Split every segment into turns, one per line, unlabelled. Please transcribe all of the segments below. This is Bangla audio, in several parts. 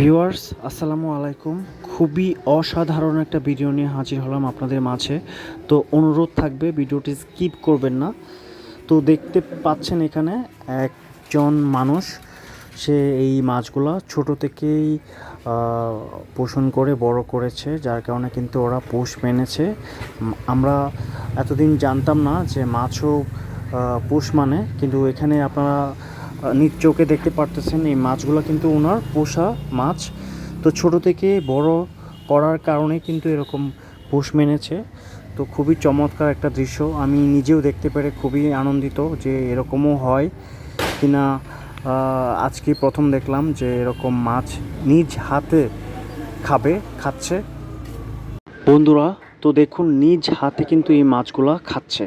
ভিউয়ার্স, আসসালামু আলাইকুম। খুবই অসাধারণ একটা ভিডিও নিয়ে হাজির হলাম আপনাদের মাঝে। তো অনুরোধ থাকবে, ভিডিওটি স্কিপ করবেন না। তো দেখতে পাচ্ছেন এখানে একজন মানুষ, সে এই মাছগুলো ছোট থেকেই পোষণ করে, বড় করেছে, যার কারণে কিন্তু ওরা পোষ মেনেছে। আমরা এতদিন জানতাম না যে মাছও পোষ মানে কিন্তু এখানে আপনারা নিজ চোখে দেখতে পারতেছেন এই মাছগুলো কিন্তু ওনার পোষা মাছ। তো ছোট থেকে বড় করার কারণে কিন্তু এরকম পোষ মেনেছে। তো খুবই চমৎকার একটা দৃশ্য। আমি নিজেও দেখতে পেরে খুবই আনন্দিত যে এরকমও হয় কিনা। আজকে প্রথম দেখলাম যে এরকম মাছ নিজ হাতে খাবে, খাচ্ছে। বন্ধুরা তো দেখুন, নিজ হাতে কিন্তু এই মাছগুলো খাচ্ছে।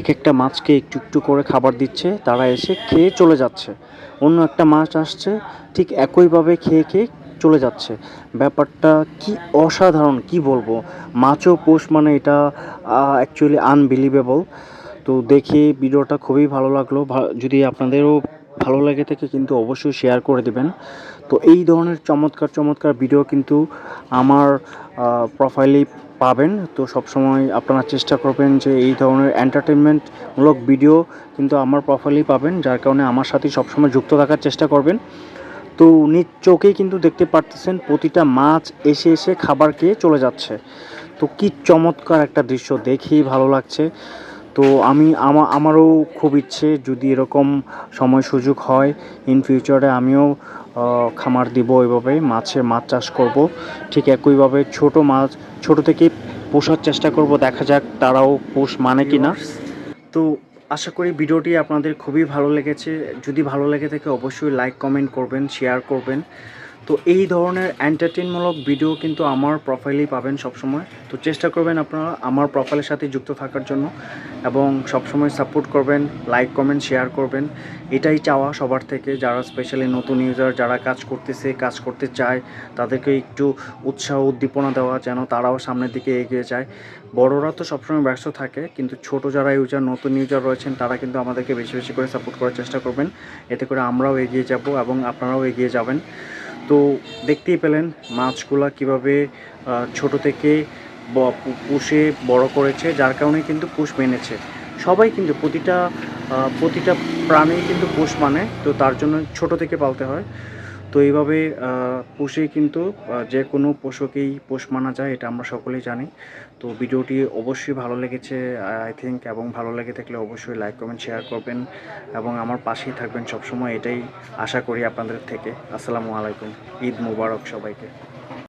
এক একটা মাছকে একটু একটু করে খাবার দিচ্ছে, তারা এসে খেয়ে চলে যাচ্ছে। অন্য একটা মাছ আসছে, ঠিক একইভাবে খেয়ে খেয়ে চলে যাচ্ছে। ব্যাপারটা কি অসাধারণ, কি বলব? মাছও পোষ মানে এটা অ্যাকচুয়ালি আনবিলিভেবল তো দেখে ভিডিওটা খুবই ভালো লাগল। যদি আপনাদেরও ভালো লাগে থাকে কিন্তু অবশ্যই শেয়ার করে দেবেন। তো এই ধরনের চমৎকার চমৎকার ভিডিও কিন্তু আমার প্রোফাইলেই পাবেন। তো সবসময় আপনারা চেষ্টা করবেন যে এই ধরনের এন্টারটেনমেন্টমূলক ভিডিও কিন্তু আমার প্রোফাইলেই পাবেন, যার কারণে আমার সাথে সবসময় যুক্ত থাকার চেষ্টা করবেন। তো নিজ চোখেই কিন্তু দেখতে পারতেছেন, প্রতিটা মাছ এসে এসে খাবার খেয়ে চলে যাচ্ছে। তো কি চমৎকার একটা দৃশ্য, দেখেই ভালো লাগছে। তো আমি আমা আমারও খুব ইচ্ছে যদি এরকম সময় সুযোগ হয় ইন ফিউচারে আমিও খামার দিব এভাবে মাছের মাছ চাষ করব। ঠিক একইভাবে ছোট মাছ ছোট থেকে পোষার চেষ্টা করব দেখা যাক তারাও পোষ মানে কি না তো আশা করি ভিডিওটি আপনাদের খুবই ভালো লেগেছে। যদি ভালো লেগে থাকে অবশ্যই লাইক কমেন্ট করবেন শেয়ার করবেন। তো এই ধরনের এন্টারটেনমূলক ভিডিও কিন্তু আমার প্রোফাইলেই পাবেন সবসময়। তো চেষ্টা করবেন আপনারা আমার প্রোফাইলের সাথে যুক্ত থাকার জন্য এবং সবসময় সাপোর্ট করবেন লাইক কমেন্ট শেয়ার করবেন। এটাই চাওয়া সবার থেকে, যারা স্পেশালি নতুন ইউজার যারা কাজ করতেছে, কাজ করতে চায়, তাদেরকে একটু উৎসাহ, উদ্দীপনা দেওয়া যেন তারাও সামনের দিকে এগিয়ে যায়। বড়রা তো সবসময় ব্যস্ত থাকে, কিন্তু ছোট যারা ইউজার নতুন ইউজার রয়েছেন, তারা কিন্তু আমাদেরকে বেশি বেশি করে সাপোর্ট করার চেষ্টা করবেন। এতে করে আমরাও এগিয়ে যাব এবং আপনারাও এগিয়ে যাবেন। তো দেখতেই পেলেন মাছগুলা কীভাবে ছোট থেকে পুষে বড় করেছে, যার কারণে কিন্তু পুষ মেনেছে। সবাই কিন্তু প্রতিটা প্রতিটা প্রাণী কিন্তু পোষ মানে তো তার জন্য ছোট থেকে পালতে হয়। তো এইভাবে পুষে কিন্তু যে কোনো পশুকেই পোষ মানা যায়, এটা আমরা সকলেই জানি। তো ভিডিওটি অবশ্যই ভালো লেগেছে, আই থিঙ্ক, এবং ভালো লেগে থাকলে অবশ্যই লাইক, কমেন্ট, শেয়ার করবেন, এবং আমার পাশেই থাকবেন সবসময়, এটাই আশা করি আপনাদের থেকে। আসসালামু আলাইকুম, ঈদ মুবারক সবাইকে।